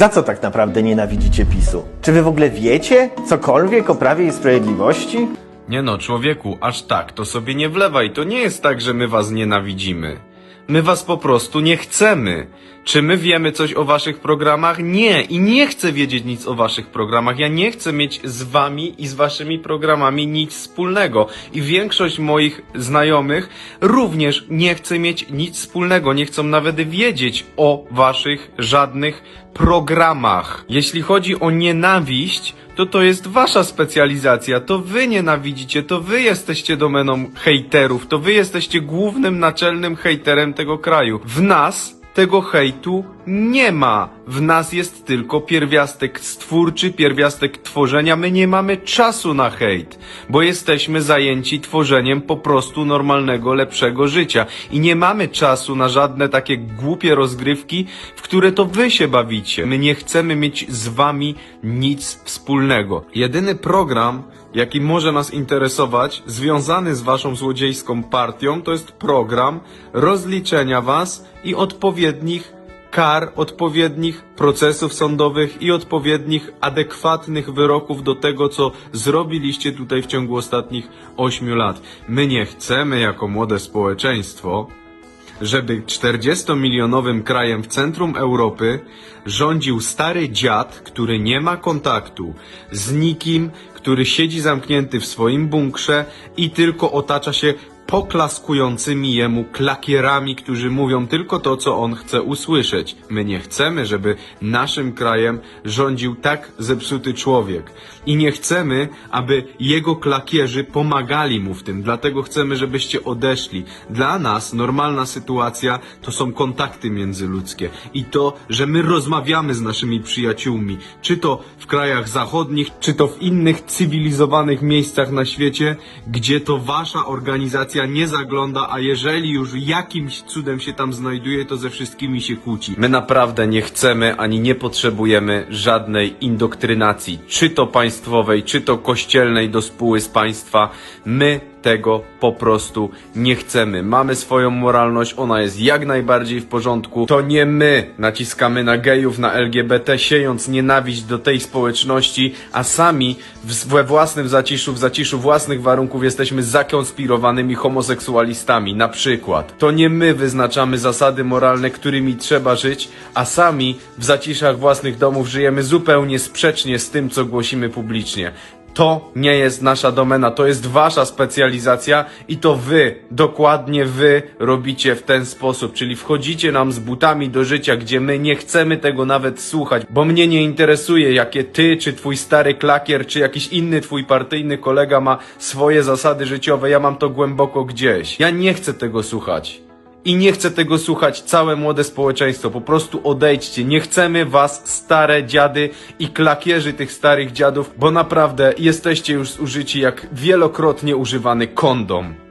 Za co tak naprawdę nienawidzicie PiSu? Czy wy w ogóle wiecie cokolwiek o Prawie i Sprawiedliwości? Nie no, człowieku, aż tak, to sobie nie wlewaj. To nie jest tak, że my was nienawidzimy. My was po prostu nie chcemy. Czy my wiemy coś o waszych programach? Nie. I nie chcę wiedzieć nic o waszych programach. Ja nie chcę mieć z wami i z waszymi programami nic wspólnego. I większość moich znajomych również nie chce mieć nic wspólnego. Nie chcą nawet wiedzieć o waszych żadnych programach. Jeśli chodzi o nienawiść, to to jest wasza specjalizacja, to wy nienawidzicie, to wy jesteście domeną hejterów, to wy jesteście głównym naczelnym hejterem tego kraju. W nas tego hejtu nie ma. W nas jest tylko pierwiastek stwórczy, pierwiastek tworzenia. My nie mamy czasu na hejt, bo jesteśmy zajęci tworzeniem po prostu normalnego, lepszego życia. I nie mamy czasu na żadne takie głupie rozgrywki, w które to wy się bawicie. My nie chcemy mieć z wami nic wspólnego. Jedyny program, jaki może nas interesować, związany z waszą złodziejską partią, to jest program rozliczenia was i odpowiednich kar, odpowiednich procesów sądowych i odpowiednich adekwatnych wyroków do tego, co zrobiliście tutaj w ciągu ostatnich ośmiu lat. My nie chcemy jako młode społeczeństwo, żeby 40-milionowym krajem w centrum Europy rządził stary dziad, który nie ma kontaktu z nikim, który siedzi zamknięty w swoim bunkrze i tylko otacza się poklaskującymi jemu klakierami, którzy mówią tylko to, co on chce usłyszeć. My nie chcemy, żeby naszym krajem rządził tak zepsuty człowiek. I nie chcemy, aby jego klakierzy pomagali mu w tym. Dlatego chcemy, żebyście odeszli. Dla nas normalna sytuacja to są kontakty międzyludzkie. I to, że my rozmawiamy z naszymi przyjaciółmi. Czy to w krajach zachodnich, czy to w innych cywilizowanych miejscach na świecie, gdzie to wasza organizacja nie zagląda, a jeżeli już jakimś cudem się tam znajduje, to ze wszystkimi się kłóci. My naprawdę nie chcemy ani nie potrzebujemy żadnej indoktrynacji, czy to państwowej, czy to kościelnej do spóły z państwa. My tego po prostu nie chcemy. Mamy swoją moralność, ona jest jak najbardziej w porządku. To nie my naciskamy na gejów, na LGBT, siejąc nienawiść do tej społeczności, a sami we własnym zaciszu, w zaciszu własnych warunków jesteśmy zakonspirowanymi homoseksualistami, na przykład. To nie my wyznaczamy zasady moralne, którymi trzeba żyć, a sami w zaciszach własnych domów żyjemy zupełnie sprzecznie z tym, co głosimy publicznie. To nie jest nasza domena, to jest wasza specjalizacja i to wy, dokładnie wy robicie w ten sposób, czyli wchodzicie nam z butami do życia, gdzie my nie chcemy tego nawet słuchać, bo mnie nie interesuje, jakie ty, czy twój stary klakier, czy jakiś inny twój partyjny kolega ma swoje zasady życiowe, ja mam to głęboko gdzieś. Ja nie chcę tego słuchać. I nie chcę tego słuchać całe młode społeczeństwo. Po prostu odejdźcie. Nie chcemy was, stare dziady i klakierzy tych starych dziadów, bo naprawdę jesteście już zużyci jak wielokrotnie używany kondom.